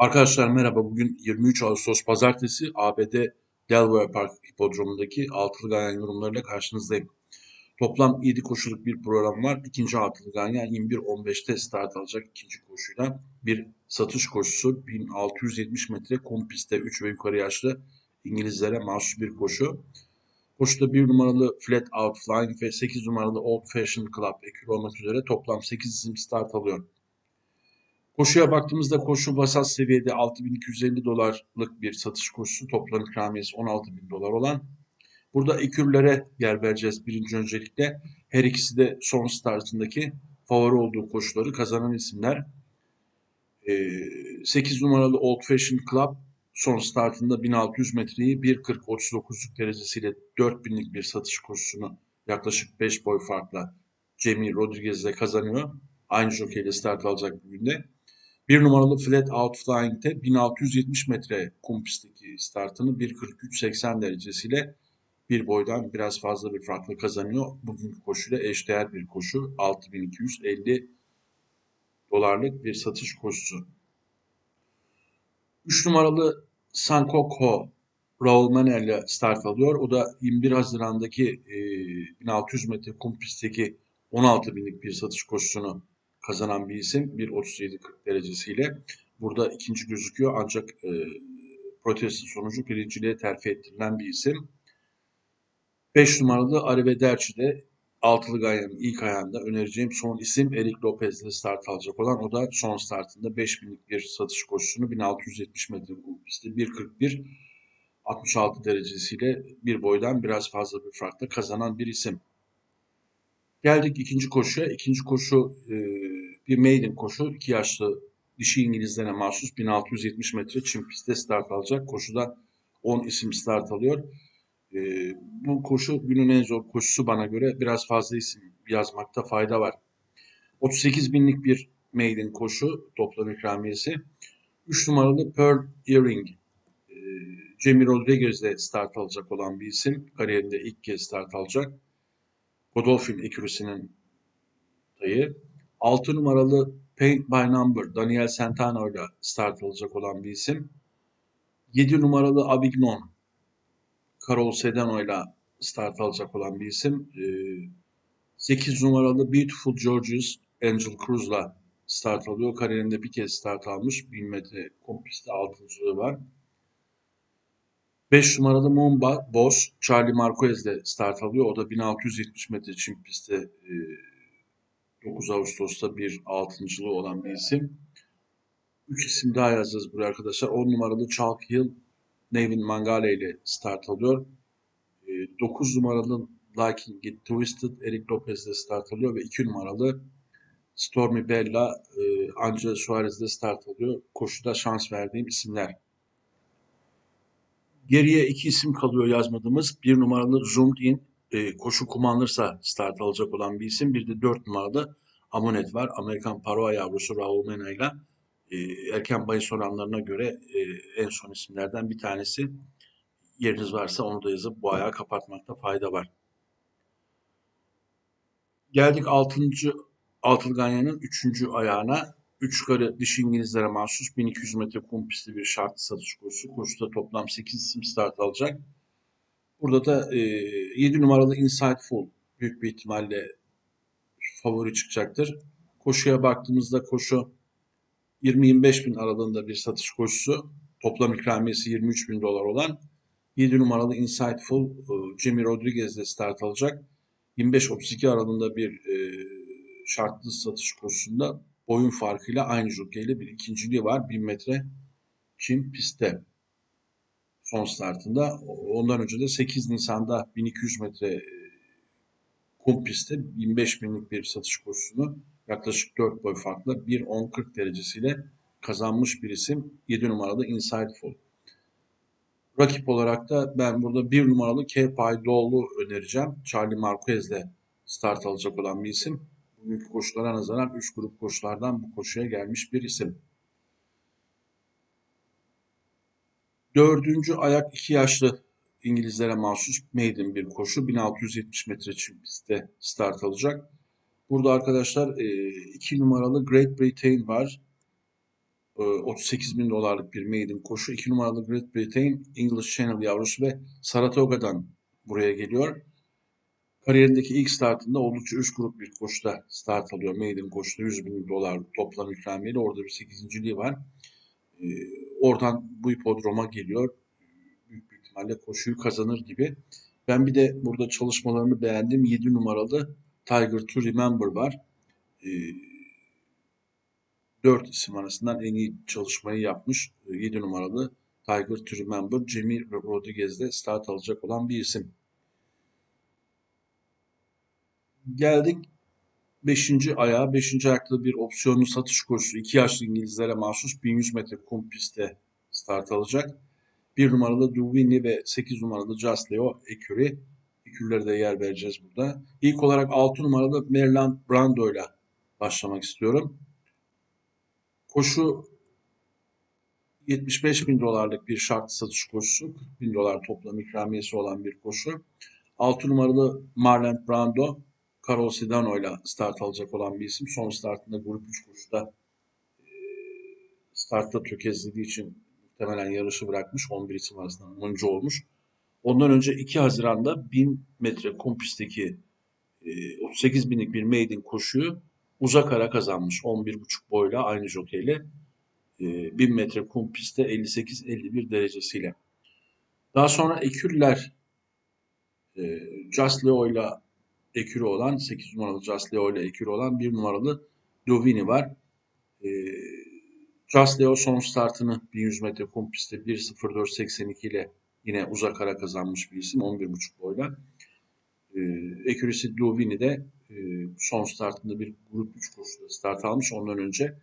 Arkadaşlar merhaba. Bugün 23 Ağustos Pazartesi ABD Delaware Park Hipodromu'ndaki altılı ganyan yorumlarıyla karşınızdayım. Toplam 7 koşuluk bir program var. İkinci altılı ganyan 21.15'te start alacak ikinci koşuyla. Bir satış koşusu 1670 metre kum pistte 3 ve yukarı yaşlı İngilizlere mahsus bir koşu. Koşuda 1 numaralı Flat Out Flying ve 8 numaralı Old Fashioned Club ekürü olmak üzere toplam 8 isim start alıyor. Koşuya baktığımızda koşu vasat seviyede 6250 dolarlık bir satış koşusu. Toplam ikramiyesi 16.000 dolar olan. Burada ekürlere yer vereceğiz birinci öncelikle. Her ikisi de son startındaki favori olduğu koşuları kazanan isimler. 8 numaralı Old Fashioned Club son startında 1600 metreyi 1.40-39'luk derecesiyle 4000'lik bir satış koşusunu yaklaşık 5 boy farkla Jamie Rodriguez'le kazanıyor. Aynı jokeyle start alacak bugün de. Bir numaralı Flat Out Flying'de 1670 metre kum pistteki startını 1.43-80 derecesiyle bir boydan biraz fazla bir farkla kazanıyor. Bugünkü koşuyla eşdeğer bir koşu. 6250 dolarlık bir satış koşusu. 3 numaralı Sankok Ho Raul Manel ile start alıyor. O da 21 Haziran'daki e, 1600 metre kum pistteki 16 binlik bir satış koşusunu kazanan bir isim 1.37-40 derecesiyle. Burada ikinci gözüküyor ancak e, protesto sonucu birinciliğe terfi ettirilen bir isim. 5 numaralı Arrivederci'de altılı gayanın ilk ayağında önereceğim son isim Erik Lopez ile start alacak olan. O da son startında 5000'lik bir satış koşusunu 1670 metre pisti 1.41 66 derecesiyle bir boydan biraz fazla bir farkla kazanan bir isim. Geldik ikinci koşuya. İkinci koşu e, bir maiden koşu. İki yaşlı dişi İngilizlere mahsus 1670 metre çim pistte start alacak. Koşuda 10 isim start alıyor. E, bu koşu günün en zor koşusu bana göre. Biraz fazla isim yazmakta fayda var. 38 binlik bir maiden koşu toplam ikramiyesi. 3 numaralı Pearl Earring e, Jamie Rodriguez'le start alacak olan bir isim. Kariyerinde ilk kez start alacak. Godolphin ekürüsünün dayı. 6 numaralı Paint by Number Daniel Santana ile start alacak olan bir isim. 7 numaralı Avignon Carol Sedano ile start alacak olan bir isim. 8 numaralı Beautiful Georges Angel Cruz'la start alıyor. Kariyerinde bir kez start almış. 1000 metre kompiste altıncılığı var. 5 numaralı Mumba Boss Charlie Marquez de start alıyor. O da 1670 metre çim pistte 9 Ağustos'ta bir altıncılığı olan bir isim. 3 isim daha yazacağız buraya arkadaşlar. 10 numaralı Chalk Nevin Mangale ile start alıyor. 9 numaralı Liking Get Twisted Eric Lopez de start alıyor ve 2 numaralı Stormy Bella Angel Suarez de start alıyor. Koşuda şans verdiğim isimler. Geriye iki isim kalıyor yazmadığımız. Bir numaralı Zoomed In e, koşu kullanılırsa start alacak olan bir isim. Bir de dört numaralı Amonet var. Amerikan Paroa yavrusu Raul Mena ile e, erken bahis oranlarına göre e, en son isimlerden bir tanesi. Yeriniz varsa onu da yazıp bu ayağı kapatmakta fayda var. Geldik 6. Altılı Ganyan'ın 3. ayağına. 3 yukarı dişi İngilizlere mahsus 1200 metre kum pisti bir şartlı satış koşusu. Koşuda toplam 8 isim start alacak. Burada da e, 7 numaralı Insightful büyük bir ihtimalle favori çıkacaktır. Koşuya baktığımızda koşu 20-25 bin aralığında bir satış koşusu. Toplam ikramiyesi 23 bin dolar olan 7 numaralı Insightful e, Jimmy Rodriguez ile start alacak. 25-32 aralığında bir e, şartlı satış koşusunda boyun farkıyla aynı jokeyle bir ikinciliği var. 1000 metre Çin pistte son startında. Ondan önce de 8 Nisan'da 1200 metre e, kum pistte 25 binlik bir satış kursunu yaklaşık 4 boy farkla 1.10-40 derecesiyle kazanmış bir isim 7 numaralı Insightful. Rakip olarak da ben burada 1 numaralı K-Pay Doğulu önereceğim. Charlie Marquez'le start alacak olan bir isim bugünkü koşulara nazaran 3 grup koşulardan bu koşuya gelmiş bir isim. Dördüncü ayak iki yaşlı İngilizlere mahsus maiden bir koşu. 1670 metre çim pistte start alacak. Burada arkadaşlar 2 numaralı Great Britain var. e, 38 bin dolarlık bir maiden koşu. 2 numaralı Great Britain English Channel yavrusu ve Saratoga'dan buraya geliyor. Kariyerindeki ilk startında oldukça üst grup bir koşuda start alıyor. Maiden koşuda 100 bin dolar toplam ikramiyle orada bir 8. var. Ee, oradan bu hipodroma geliyor. İhtimalle koşuyu kazanır gibi. Ben bir de burada çalışmalarını beğendim. 7 numaralı Tiger to Remember var. Ee, 4 isim arasından en iyi çalışmayı yapmış. 7 numaralı Tiger to Remember Jamie Rodriguez'de start alacak olan bir isim. Geldik 5. ayağa. 5. ayakta bir opsiyonlu satış koşusu. 2 yaşlı İngilizlere mahsus 1100 metre kum pistte start alacak. 1 numaralı Duvini ve 8 numaralı Just Leo Eküri. Ekürlere de yer vereceğiz burada. İlk olarak 6 numaralı Maryland Brando ile başlamak istiyorum. Koşu 75 bin dolarlık bir şart satış koşusu. 40 bin dolar toplam ikramiyesi olan bir koşu. 6 numaralı Marland Brando Karol Sidano ile start alacak olan bir isim. Son startında grup 3 koşuda startta tökezlediği için muhtemelen yarışı bırakmış. 11 isim arasından 10. olmuş. Ondan önce 2 Haziran'da 1000 metre kum pistteki 38 e, binlik bir maiden koşuyu uzak ara kazanmış. 11,5 boyla aynı jokeyle 1000 e, metre kum pistte 58-51 derecesiyle. Daha sonra Ekürler Just Leo ile ekürü olan 8 numaralı Just Leo ile ekürü olan 1 numaralı Dovini var. E, Just Leo son startını 1100 metre kum pistte 1.04.82 ile yine uzak ara kazanmış bir isim 11.5 boyla. E, ekürisi Dovini de e, son startında bir grup 3 koşuda start almış. Ondan önce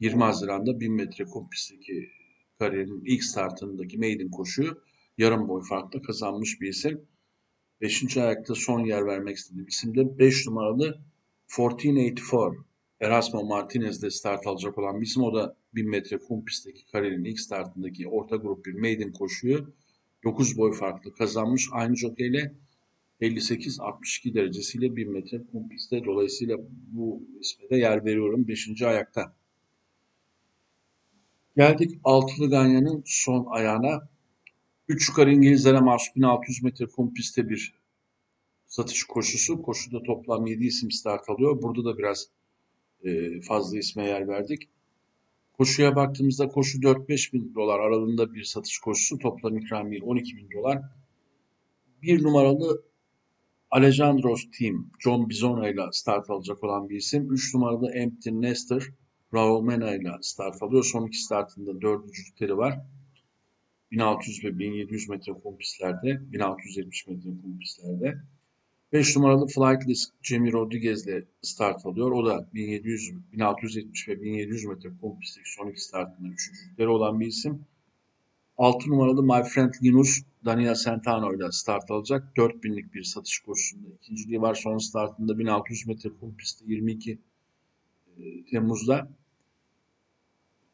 20 Haziran'da 1000 metre kum pistteki kariyerinin ilk startındaki maiden koşuyu yarım boy farkla kazanmış bir isim. Beşinci ayakta son yer vermek istediğim isim de 5 numaralı 1484 Erasmo Martinez'de start alacak olan bir isim. O da 1000 metre kum pistteki kariyerin ilk startındaki orta grup bir maiden koşuyu 9 boy farklı kazanmış. Aynı jokeyle 58-62 derecesiyle 1000 metre kum pistte. Dolayısıyla bu isme de yer veriyorum 5. ayakta. Geldik altılı ganyanın son ayağına. 3 yukarı İngilizlere mahsus 1600 metre kum pistte bir satış koşusu. Koşuda toplam 7 isim start alıyor. Burada da biraz e, fazla isme yer verdik. Koşuya baktığımızda koşu 4-5 bin dolar aralığında bir satış koşusu. Toplam ikramiye 12 bin dolar. Bir numaralı Alejandro's Team, John Bizona ile start alacak olan bir isim. 3 numaralı Empty Nester, Raul Mena ile start alıyor. Son iki startında dördüncülükleri var. 1600 ve 1700 metre kum pistlerde, 1670 metre kum. 5 numaralı Flightless Jamie Rodriguez ile start alıyor. O da 1700, 1670 ve 1700 metre kum son iki startında üçüncülükleri olan bir isim. 6 numaralı My Friend Linus Daniel Santano ile start alacak. 4000'lik bir satış koşusunda. İkinciliği var son startında 1600 metre kum pistte 22 e, Temmuz'da.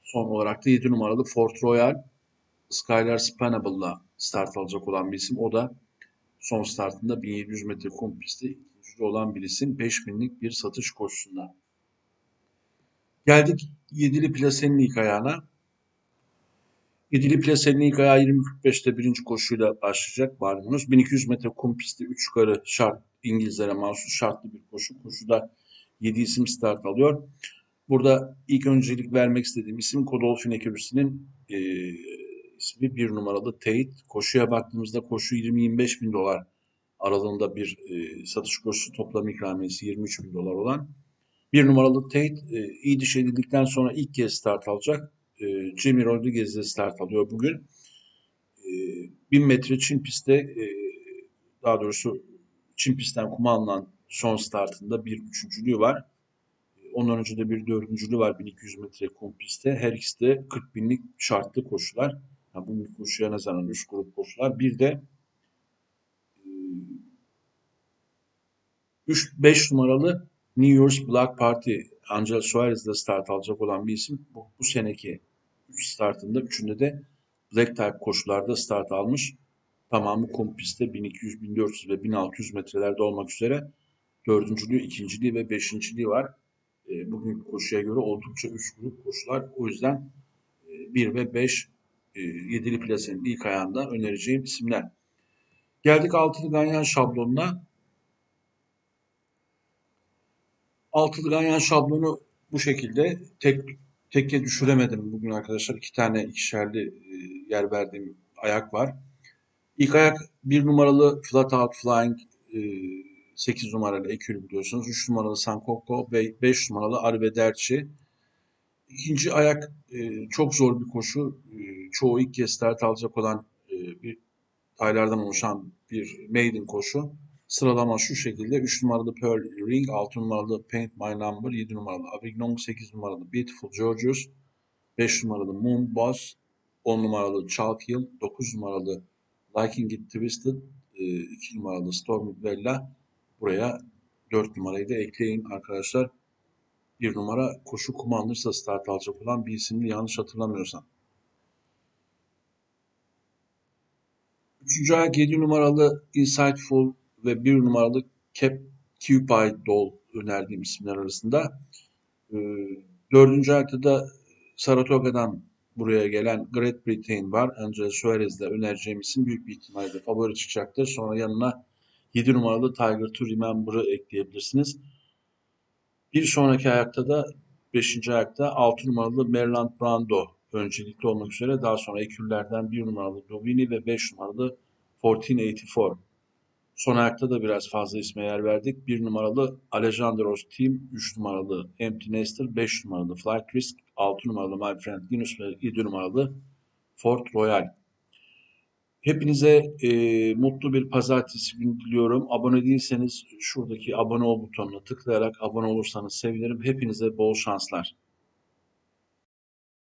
Son olarak da 7 numaralı Fort Royal Skylar Spanable'la start alacak olan bir isim. O da son startında 1700 metre kum pisti ikinci olan bir isim. 5000'lik bir satış koşusunda. Geldik yedili plasenin ilk ayağına. Yedili plasenin ilk ayağı 20.45'te birinci koşuyla başlayacak malumunuz. 1200 metre kum pisti 3 yukarı şart İngilizlere mahsus şartlı bir koşu. Koşuda 7 isim start alıyor. Burada ilk öncelik vermek istediğim isim Kodolfin Ekürüsü'nün e, ismi bir numaralı Tate. Koşuya baktığımızda koşu 20-25 bin dolar aralığında bir e, satış koşusu toplam ikramiyesi 23 bin dolar olan. Bir numaralı Tate e, iyi diş edildikten sonra ilk kez start alacak. E, Jimmy Rodriguez de start alıyor bugün. E, 1000 metre Çin pistte e, daha doğrusu Çin pistten kuma alınan son startında bir üçüncülüğü var. Ondan önce de bir dördüncülüğü var 1200 metre kum pistte. Her ikisi de 40 binlik şartlı koşular. Yani bu koşuya nazaran üç grup koşular. Bir de 3 e, 5 numaralı New Year's Black Party Angel Suarez'de start alacak olan bir isim. Bu, bu seneki 3 startında üçünde de Black Type koşularda start almış. Tamamı kum pistte 1200, 1400 ve 1600 metrelerde olmak üzere dördüncülüğü, ikinciliği ve beşinciliği var. E, bugün koşuya göre oldukça üst grup koşular. O yüzden 1 ve 5 e, yedili plasenin ilk ayağında önereceğim isimler. Geldik altılı ganyan şablonuna. Altılı ganyan şablonu bu şekilde. Tek tekke düşüremedim bugün arkadaşlar. İki tane ikişerli e, yer verdiğim ayak var. İlk ayak bir numaralı Flat Out Flying e, 8 numaralı Ekül biliyorsunuz. 3 numaralı Sankoko ve 5 numaralı Arrivederci. İkinci ayak e, çok zor bir koşu. E, çoğu ilk kez start alacak olan e, bir taylardan oluşan bir maiden koşu. Sıralama şu şekilde. 3 numaralı Pearl Ring, 6 numaralı Paint My Number, 7 numaralı Avignon, 8 numaralı Beautiful Georges, 5 numaralı Moon Boss, 10 numaralı Chalk Hill, 9 numaralı Liking It Twisted, 2 numaralı Stormy Bella. Buraya 4 numarayı da ekleyin arkadaşlar. 1 numara koşu kumandırsa start alacak olan bir isimli yanlış hatırlamıyorsam. Üçüncü ayak 7 numaralı Insightful ve 1 numaralı Cap Cupid Doll önerdiğim isimler arasında. Ee, dördüncü ayakta da Saratoga'dan buraya gelen Great Britain var. Angel Suarez'le önereceğim isim büyük bir ihtimalle favori çıkacaktır. Sonra yanına 7 numaralı Tiger to Remember'ı ekleyebilirsiniz. Bir sonraki ayakta da 5. ayakta 6 numaralı Maryland Brando öncelikli olmak üzere daha sonra ekürlerden 1 numaralı Dovini ve 5 numaralı 1484. Son ayakta da biraz fazla isme yer verdik. 1 numaralı Alejandro's Team, 3 numaralı Empty Nester, 5 numaralı Flight Risk, 6 numaralı My Friend Linus ve 7 numaralı Fort Royal. Hepinize e, mutlu bir pazartesi günü diliyorum. Abone değilseniz şuradaki abone ol butonuna tıklayarak abone olursanız sevinirim. Hepinize bol şanslar.